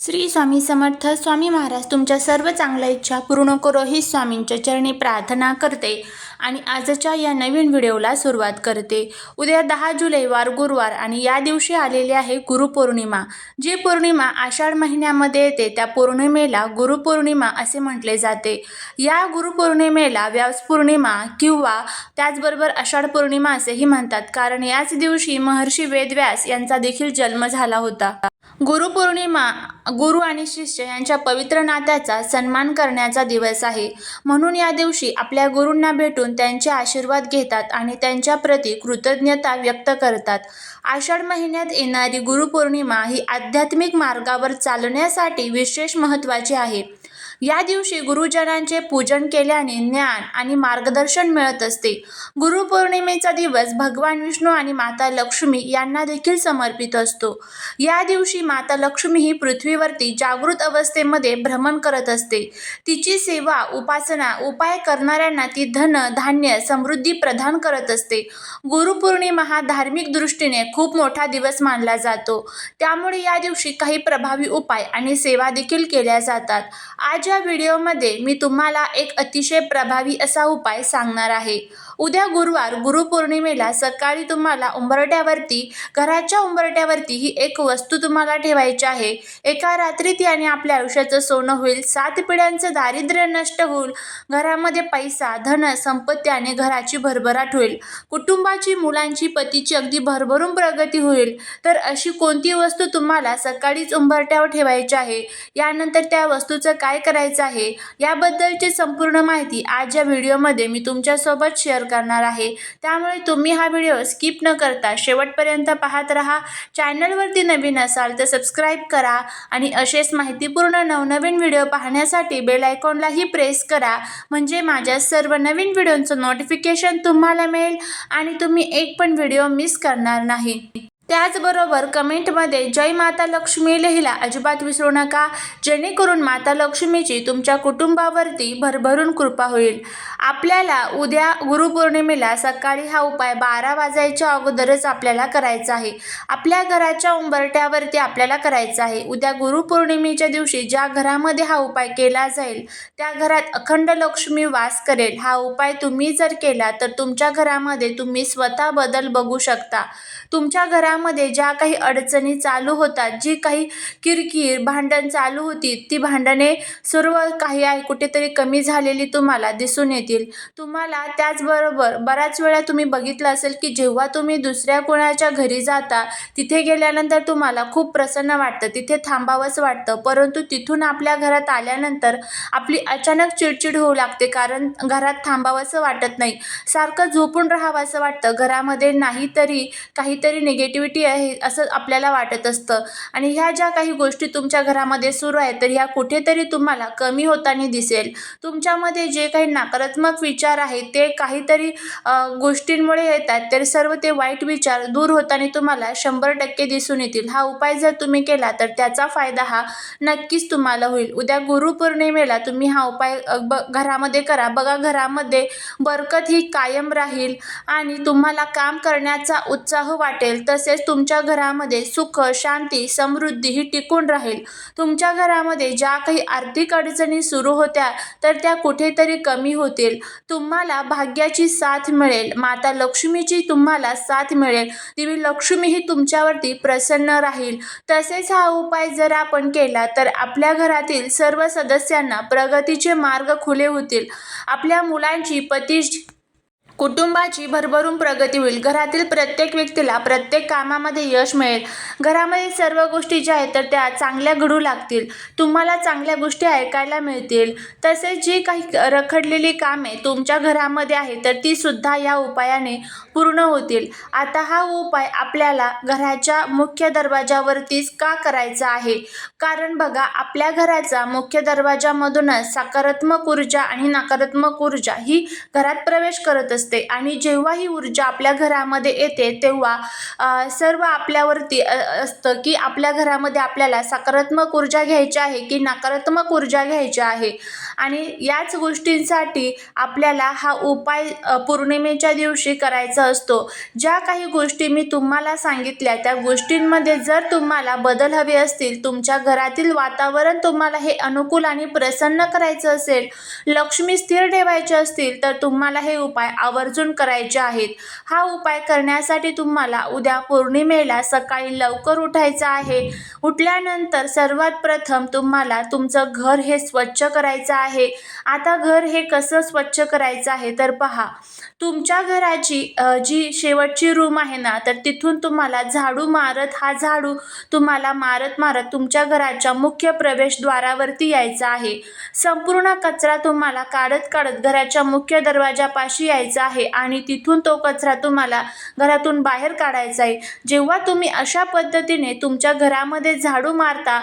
श्री स्वामी समर्थ स्वामी महाराज तुमच्या सर्व चांगल्या इच्छा पूर्ण करो ही स्वामींच्या चरणी प्रार्थना करते आणि आजच्या या नवीन व्हिडिओला सुरुवात करते. उद्या दहा जुलै वार गुरुवार आणि या दिवशी आलेली आहे गुरुपौर्णिमा जी पौर्णिमा आषाढ महिन्यामध्ये येते त्या पौर्णिमेला गुरुपौर्णिमा असे म्हटले जाते. या गुरुपौर्णिमेला व्यास पौर्णिमा किंवा त्याचबरोबर आषाढ पौर्णिमा असेही म्हणतात. कारण याच दिवशी महर्षी वेदव्यास यांचा देखील जन्म झाला होता. गुरुपौर्णिमा गुरु आणि शिष्य यांच्या पवित्र नात्याचा सन्मान करण्याचा दिवस आहे. म्हणून या दिवशी आपल्या गुरूंना भेटून त्यांचे आशीर्वाद घेतात आणि त्यांच्याप्रती कृतज्ञता व्यक्त करतात. आषाढ महिन्यात येणारी गुरुपौर्णिमा ही आध्यात्मिक मार्गावर चालण्यासाठी विशेष महत्त्वाची आहे. या दिवशी गुरुजनांचे पूजन केल्याने ज्ञान आणि मार्गदर्शन मिळत असते. गुरुपौर्णिमेचा दिवस भगवान विष्णू आणि माता लक्ष्मी यांना देखील समर्पित असतो. या दिवशी माता लक्ष्मी ही पृथ्वीवरती जागृत अवस्थेमध्ये भ्रमण करत असते. तिची सेवा उपासना उपाय करणाऱ्यांना ती धन धान्य समृद्धी प्रदान करत असते. गुरुपौर्णिमा हा धार्मिक दृष्टीने खूप मोठा दिवस मानला जातो. त्यामुळे या दिवशी काही प्रभावी उपाय आणि सेवा देखील केल्या जातात. आज या व्हिडिओमध्ये मी तुम्हाला एक अतिशय प्रभावी असा उपाय सांगणार आहे. उद्या गुरुवार गुरुपौर्णिमेला सकाळी तुम्हाला उंबरट्यावरती घराच्या उंबरट्यावरती ही एक वस्तू तुम्हाला ठेवायची आहे. एका रात्रीत याने आपल्या आयुष्याचं सोनं होईल. सात पिढ्यांचं दारिद्र्य नष्ट होईल घरामध्ये पैसा धन संपत्ती आणि घराची भरभराट होईल. कुटुंबाची मुलांची पतीची अगदी भरभरून प्रगती होईल. तर अशी कोणती वस्तू तुम्हाला सकाळीच उंबरट्यावर ठेवायची आहे? यानंतर त्या वस्तूचं काय करायचं आहे? याबद्दलची संपूर्ण माहिती आज या व्हिडिओमध्ये मी तुमच्यासोबत शेअर करणार आहे. त्यामुळे तुम्ही हा व्हिडिओ स्किप न करता शेवटपर्यंत पाहत राहा. चॅनलवरती नवीन असाल तर सबस्क्राईब करा आणि असेच माहितीपूर्ण नवनवीन व्हिडिओ पाहण्यासाठी बेल आयकॉनलाही प्रेस करा. म्हणजे माझ्या सर्व नवीन व्हिडिओंचं नोटिफिकेशन तुम्हाला मिळेल आणि तुम्ही एक पण व्हिडिओ मिस करणार नाही. त्याचबरोबर कमेंटमध्ये जय माता लक्ष्मी लिहिला अजिबात विसरू नका. जेणेकरून माता लक्ष्मीची तुमच्या कुटुंबावरती भरभरून कृपा होईल. आपल्याला उद्या गुरुपौर्णिमेला सकाळी हा उपाय बारा वाजायच्या अगोदरच आपल्याला करायचा आहे. आपल्या घराच्या उंबरट्यावरती आपल्याला करायचा आहे. उद्या गुरुपौर्णिमेच्या दिवशी ज्या घरामध्ये हा उपाय केला जाईल त्या घरात अखंड लक्ष्मी वास करेल. हा उपाय तुम्ही जर केला तर तुमच्या घरामध्ये तुम्ही स्वतः बदल बघू शकता. तुमच्या घरा घरामध्ये ज्या काही अडचणी चालू होतात जी काही किरकिर भांडण चालू होती ती भांडणे सर्व काही आहे कुठेतरी कमी झालेली तुम्हाला दिसून येतील. तुम्हाला त्याचबरोबर बऱ्याच वेळा तुम्ही बघितलं असेल की जेव्हा तुम्ही दुसऱ्या कोणाच्या घरी जाता तिथे गेल्यानंतर तुम्हाला खूप प्रसन्न वाटतं तिथे थांबावंच वाटतं. परंतु तिथून आपल्या घरात आल्यानंतर आपली अचानक चिडचिड होऊ लागते कारण घरात थांबावंसं वाटत नाही. सारखं झोपून राहावं असं वाटतं. घरामध्ये नाही तरी काहीतरी निगेटिव्हिटी आहे असं आपल्याला वाटत असतं. आणि ह्या ज्या काही गोष्टी तुमच्या घरामध्ये सुरू आहेत तर ह्या कुठेतरी तुम्हाला कमी होताना दिसेल. तुमच्यामध्ये जे काही नकारात्मक विचार आहेत ते काहीतरी गोष्टींमुळे येतात तर सर्व ते वाईट विचार दूर होताना तुम्हाला शंभर टक्के दिसून येतील. हा उपाय जर तुम्ही केला तर त्याचा फायदा हा नक्कीच तुम्हाला होईल. उद्या गुरुपौर्णिमेला तुम्ही हा उपाय ब घरामध्ये करा. बघा घरामध्ये बरकत ही कायम राहील आणि तुम्हाला काम करण्याचा उत्साह वाटेल. तसेच तुमच्या घरामध्ये सुख शांती समृद्धी ही टिकून राहील. तुमच्या घरामध्ये ज्या काही आर्थिक अडचणी सुरू होत्या तर त्या कुठेतरी कमी होतील. तुम्हाला भाग्याची साथ मिळेल. माता लक्ष्मीची तुम्हाला साथ मिळेल. देवी लक्ष्मी ही तुमच्यावरती प्रसन्न राहील. तसेच हा उपाय जर आपण केला तर आपल्या घरातील सर्व सदस्यांना प्रगतीचे मार्ग खुले होतील. आपल्या मुलांची पती कुटुंबाची भरभरून प्रगती होईल. घरातील प्रत्येक व्यक्तीला प्रत्येक कामामध्ये यश मिळेल. घरामध्ये सर्व गोष्टी ज्या आहेत तर त्या चांगल्या घडू लागतील. तुम्हाला चांगल्या गोष्टी ऐकायला मिळतील. तसेच जी काही रखडलेली कामे तुमच्या घरामध्ये आहे तर ती सुद्धा या उपायाने पूर्ण होतील. आता हा उपाय आपल्याला घराच्या मुख्य दरवाजावरतीच का करायचा आहे? कारण बघा आपल्या घराचा मुख्य दरवाजामधूनच सकारात्मक ऊर्जा आणि नकारात्मक ऊर्जा ही घरात प्रवेश करत असते. असते. आणि जेव्हा ही ऊर्जा आपल्या घरामध्ये येते तेव्हा सर्व आपल्यावरती असतं की आपल्या घरामध्ये आपल्याला सकारात्मक ऊर्जा घ्यायची आहे की नकारात्मक ऊर्जा घ्यायची आहे. आणि याच गोष्टींसाठी आपल्याला हा उपाय पौर्णिमेच्या दिवशी करायचा असतो. ज्या काही गोष्टी मी तुम्हाला सांगितल्या त्या गोष्टींमध्ये जर तुम्हाला बदल हवे असतील तुमच्या घरातील वातावरण तुम्हाला हे अनुकूल आणि प्रसन्न करायचं असेल लक्ष्मी स्थिर ठेवायचे असतील तर तुम्हाला हे उपाय आवर्जून करायचे आहेत. हा उपाय करण्यासाठी तुम्हाला उद्या पौर्णिमेला सकाळी लवकर उठायचं आहे. उठल्यानंतर सर्वात प्रथम तुम्हाला तुमचं घर हे स्वच्छ करायचं आहे. आता घर हे कसं स्वच्छ करायचं आहे तर पहा. तुमच्या घराची जी शेवटची रूम आहे ना तर तिथून तुम्हाला झाडू मारत हा झाडू तुम्हाला मारत मारत तुमच्या घराच्या मुख्य प्रवेशद्वारावरती यायचा आहे. संपूर्ण कचरा तुम्हाला काढत काढत घराच्या मुख्य दरवाजापाशी यायचा आहे आणि तिथून तो कचरा तुम्हाला घरातून बाहेर काढायचा आहे. जेव्हा तुम्ही अशा पद्धतीने तुमच्या घरामध्ये झाडू मारता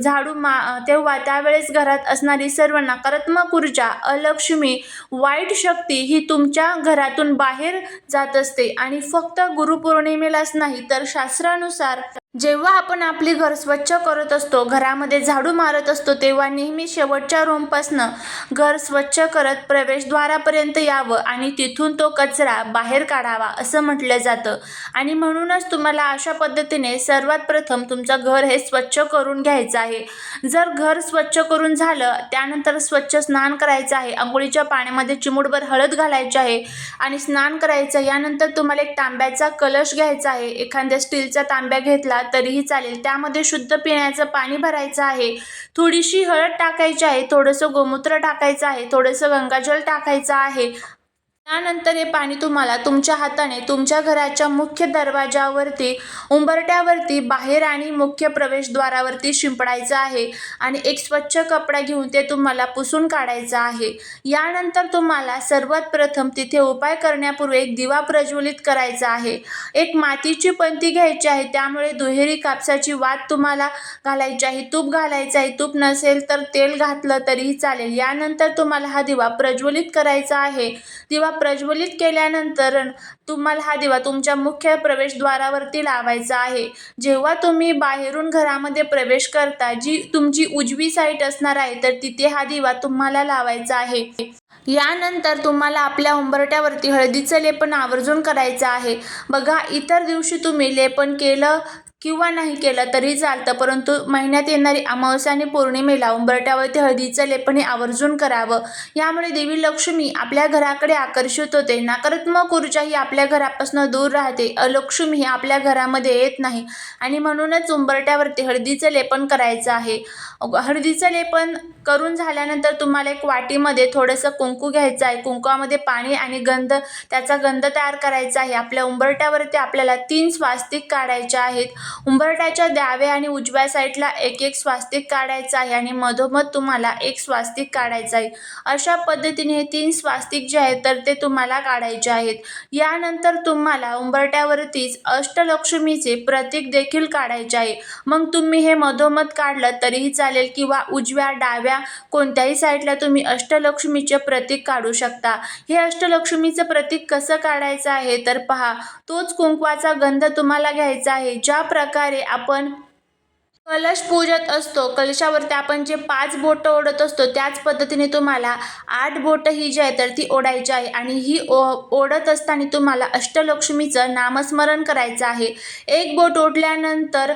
झाडू मा तेव्हा त्यावेळेस घरात असणारी सर्व नकारात्मक ऊर्जा अलक्ष्मी वाईट शक्ती ही तुमच्या घरातून बाहेर जात असते. आणि फक्त गुरुपौर्णिमेलाच नाही तर शास्त्रानुसार जेव्हा आपण आपली घर स्वच्छ करत असतो घरामध्ये झाडू मारत असतो तेव्हा नेहमी शेवटच्या रूमपासनं घर स्वच्छ करत प्रवेशद्वारापर्यंत यावं आणि तिथून तो कचरा बाहेर काढावा असं म्हटलं जातं. आणि म्हणूनच तुम्हाला अशा पद्धतीने सर्वात प्रथम तुमचं घर हे स्वच्छ करून घ्यायचं आहे. जर घर स्वच्छ करून झालं त्यानंतर स्वच्छ स्नान करायचं आहे आंघोळीच्या पाण्यामध्ये चिमूटभर हळद घालायची आहे आणि स्नान करायचं यानंतर तुम्हाला एक तांब्याचा कलश घ्यायचा आहे. एखाद्या स्टीलचा तांब्या घेतला तरीही चालेल. त्यामध्ये शुद्ध पिण्याचं पाणी भरायचं आहे. थोडीशी हळद टाकायची आहे. थोडंसं गोमूत्र टाकायचं आहे. थोडंसं गंगाजल टाकायचं आहे. त्यानंतर हे पाणी तुम्हाला तुमच्या हाताने तुमच्या घराच्या मुख्य दरवाजावरती उंबरट्यावरती बाहेर आणि मुख्य प्रवेशद्वारावरती शिंपडायचं आहे आणि एक स्वच्छ कपडा घेऊन ते तुम्हाला पुसून काढायचं आहे. यानंतर तुम्हाला सर्वात प्रथम तिथे उपाय करण्यापूर्वी एक दिवा प्रज्वलित करायचा आहे. एक मातीची पंती घ्यायची आहे त्यामुळे दुहेरी कापसाची वात तुम्हाला घालायची आहे. तूप घालायचं आहे तूप नसेल तर तेल घातलं तरीही चालेल. यानंतर तुम्हाला हा दिवा प्रज्वलित करायचा आहे. दिवा प्रज्वलित केल्यानंतर तुम्हाला हा दिवा तुमच्या मुख्य प्रवेशद्वारावरती लावायचा आहे. जेव्हा तुम्ही बाहेरून घरामध्ये प्रवेश करता जी तुमची उजवी साईट असणार आहे तर तिथे हा दिवा तुम्हाला लावायचा आहे. यानंतर तुम्हाला आपल्या उंबरट्यावरती हळदीचं लेपन आवर्जून करायचं आहे. बघा इतर दिवशी तुम्ही लेपन केलं किंवा नाही केलं तरी चालतं. परंतु महिन्यात येणारी अमावस्या आणि पौर्णिमेला उंबरट्यावरती हळदीचं लेपन हे आवर्जून करावं. यामुळे देवी लक्ष्मी आपल्या घराकडे आकर्षित होते. नकारात्मक ऊर्जा ही आपल्या घरापासून दूर राहते. अलक्ष्मी ही आपल्या घरामध्ये येत नाही आणि म्हणूनच उंबरट्यावरती हळदीचं लेपन करायचं आहे. हळदीचं लेपन करून झाल्यानंतर तुम्हाला एक वाटीमध्ये थोडंसं कुंकू घ्यायचं आहे. कुंकवामध्ये पाणी आणि गंध त्याचा गंध तयार करायचा आहे. आपल्या उंबरट्यावरती आपल्याला तीन स्वास्तिक काढायचे आहेत. उंबरट्याच्या डाव्या आणि उजव्या साईडला एक एक स्वास्तिक काढायचं आहे आणि मधोमध तुम्हाला एक स्वास्तिक काढायचं आहे. अशा पद्धतीने हे तीन स्वास्तिक जे आहेत तर ते तुम्हाला काढायचे आहेत. यानंतर तुम्हाला उंबरट्यावरतीच अष्टलक्ष्मीचे प्रतीक देखील काढायचे आहे. मग तुम्ही हे मधोमध काढलं तरीही चालेल किंवा उजव्या डाव्या कोणत्याही साईडला तुम्ही अष्टलक्ष्मीचे प्रतीक काढू शकता. हे अष्टलक्ष्मीचं प्रतीक कसं काढायचं आहे? तर पहा तोच कुंकवाचा गंध तुम्हाला घ्यायचा आहे. ज्या प्रकारे आपण कलश पूजत असतो. कलशावरती आपण जे पाच बोटं ओढत असतो त्याच पद्धतीने तुम्हाला आठ बोटं ही जी आहे तर ती ओढायची आहे. आणि ही ओ ओढत असताना तुम्हाला अष्टलक्ष्मीचं नामस्मरण करायचं आहे. एक बोट ओढल्यानंतर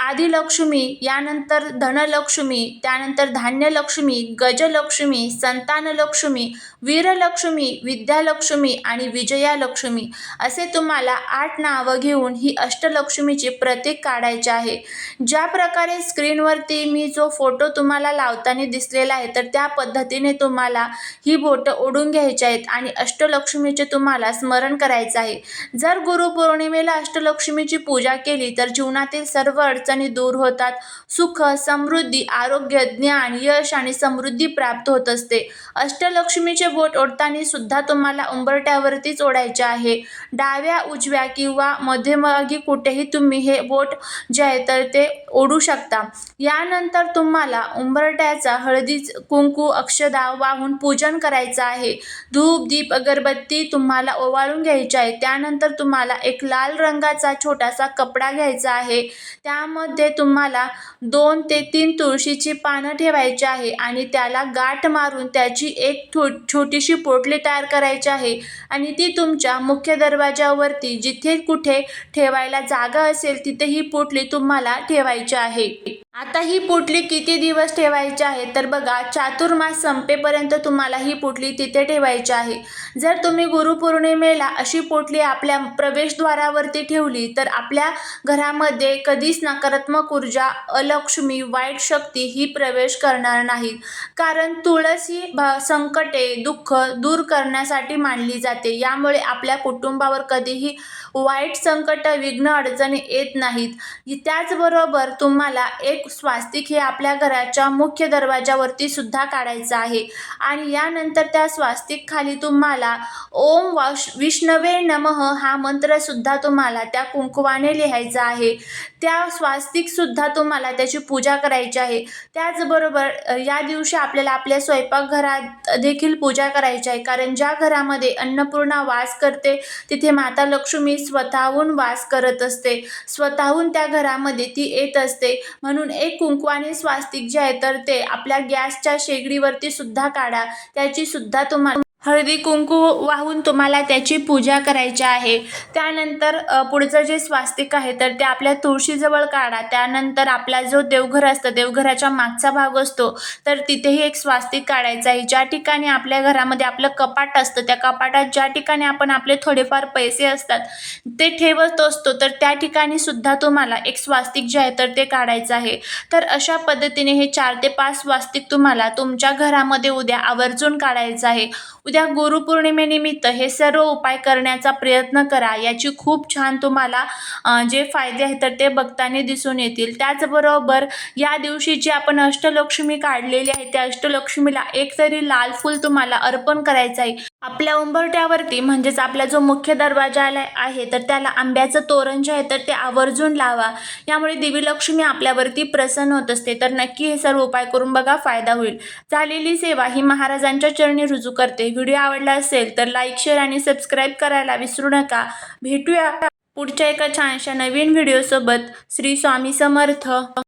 आदिलक्ष्मी यानंतर धनलक्ष्मी त्यानंतर धान्यलक्ष्मी गजलक्ष्मी संतानलक्ष्मी वीरलक्ष्मी विद्यालक्ष्मी आणि विजयालक्ष्मी असे तुम्हाला आठ नावं घेऊन ही अष्टलक्ष्मीचे प्रतीक काढायचे आहे. ज्या प्रकारे स्क्रीनवरती मी जो फोटो तुम्हाला लावताना दिसलेला आहे तर त्या पद्धतीने तुम्हाला ही बोटं ओढून घ्यायची आहेत आणि अष्टलक्ष्मीचे तुम्हाला स्मरण करायचं आहे. जर गुरुपौर्णिमेला अष्टलक्ष्मीची पूजा केली तर जीवनातील सर्व अडचणी दूर होतात. सुख समृद्धी आरोग्य ज्ञान यश आणि समृद्धी प्राप्त होत असते. अष्टलक्ष्मीचे बोट ओढताना सुद्धा तुम्हाला उंबरट्यावरतीच ओढायचे आहे. डाव्या उजव्या किंवा मध्यभागी कुठेही तुम्ही हे बोट जे आहे तर ते ओढू शकता. यानंतर तुम्हाला उंबरट्याचा हळदी कुंकू अक्षदा वाहून पूजन करायचं आहे. धूप दीप अगरबत्ती तुम्हाला ओवाळून घ्यायची आहे. त्यानंतर तुम्हाला एक लाल रंगाचा छोटासा कपडा घ्यायचा आहे. त्यामध्ये तुम्हाला दोन ते तीन तुळशीची पानं ठेवायची आहे आणि त्याला गाठ मारून त्याची एक थो छोटीशी पोटली तयार करायची आहे. आणि ती तुमच्या मुख्य दरवाजावरती जिथे कुठे ठेवायला जागा असेल तिथे ही पोटली तुम्हाला ठेवायची आहे. आता ही पोटली किती दिवस ठेवायची आहे? तर बघा चातुर्मास संपेपर्यंत तुम्हाला ही पोटली तिथे ठेवायची आहे. जर तुम्ही गुरुपौर्णिमेला अशी पोटली आपल्या प्रवेशद्वारावरती ठेवली तर आपल्या घरामध्ये कधीच नकारात्मक ऊर्जा अलक्ष्मी वाईट शक्ती ही प्रवेश करणार नाहीत कारण तुळस ही संकटे दुःख दूर करण्यासाठी मानली जाते. यामुळे आपल्या कुटुंबावर कधीही वाईट संकट विघ्न अडचणी येत नाहीत. त्याचबरोबर तुम्हाला एक स्वास्तिक हे आपल्या घराच्या मुख्य दरवाजावरती सुद्धा काढायचं आहे. आणि यानंतर त्या स्वास्तिक खाली तुम्हाला ओम वाश विष्णवे नमः हा मंत्र सुद्धा तुम्हाला त्या कुंकुवाने लिहायचा आहे. त्या स्वास्तिक सुद्धा तुम्हाला त्याची पूजा करायची आहे. त्याचबरोबर या दिवशी आपल्याला आपल्या स्वयंपाकघरात देखील पूजा करायची आहे. कारण ज्या घरामध्ये अन्नपूर्णा वास करते तिथे माता लक्ष्मी स्वतःहून वास करत असते. स्वतःहून त्या घरामध्ये ती येत असते. म्हणून एक कुंकवाने स्वास्तिक जे आहे तर ते आपल्या गॅसच्या शेगडीवरती सुद्धा काढा. त्याची सुद्धा तुम्हाला हळदी कुंकू वाहून तुम्हाला त्याची पूजा करायची आहे. त्यानंतर पुढचं जे स्वास्तिक आहे तर ते आपल्या तुळशीजवळ काढा. त्यानंतर आपला जो देवघर असतं देवघराच्या मागचा भाग असतो तर तिथेही एक स्वास्तिक काढायचं आहे. ज्या ठिकाणी आपल्या घरामध्ये आपलं कपाट असतं त्या कपाटात ज्या ठिकाणी आपण आपले थोडेफार पैसे असतात ते ठेवत असतो तर त्या ठिकाणी सुद्धा तुम्हाला एक स्वास्तिक जे आहे तर ते काढायचं आहे. तर अशा पद्धतीने हे चार ते पाच स्वास्तिक तुम्हाला तुमच्या घरामध्ये उद्या आवर्जून काढायचं आहे. उद्या गुरुपौर्णिमेनिमित्त हे सर्व उपाय करण्याचा प्रयत्न करा. याची खूप छान तुम्हाला जे फायदे आहेत तर ते बघताना दिसून येतील. त्याचबरोबर या दिवशी जी आपण अष्टलक्ष्मी काढलेली आहे त्या अष्टलक्ष्मीला एक तरी लाल फूल तुम्हाला अर्पण करायचं आहे. आपल्या उंबरट्यावरती म्हणजेच आपला जो मुख्य दरवाजाला आहे तर त्याला आंब्याचं तोरण जे आहे तर ते आवर्जून लावा. यामुळे देवी लक्ष्मी आपल्यावरती प्रसन्न होत असते. तर नक्की हे सर्व उपाय करून बघा फायदा होईल. झालेली सेवा ही महाराजांच्या चरणी रुजू करते. व्हिडिओ आवडला असेल तर लाईक शेअर आणि सबस्क्राईब करायला विसरू नका. भेटूया पुढच्या एका छानशा नवीन व्हिडिओसोबत. श्री स्वामी समर्थ.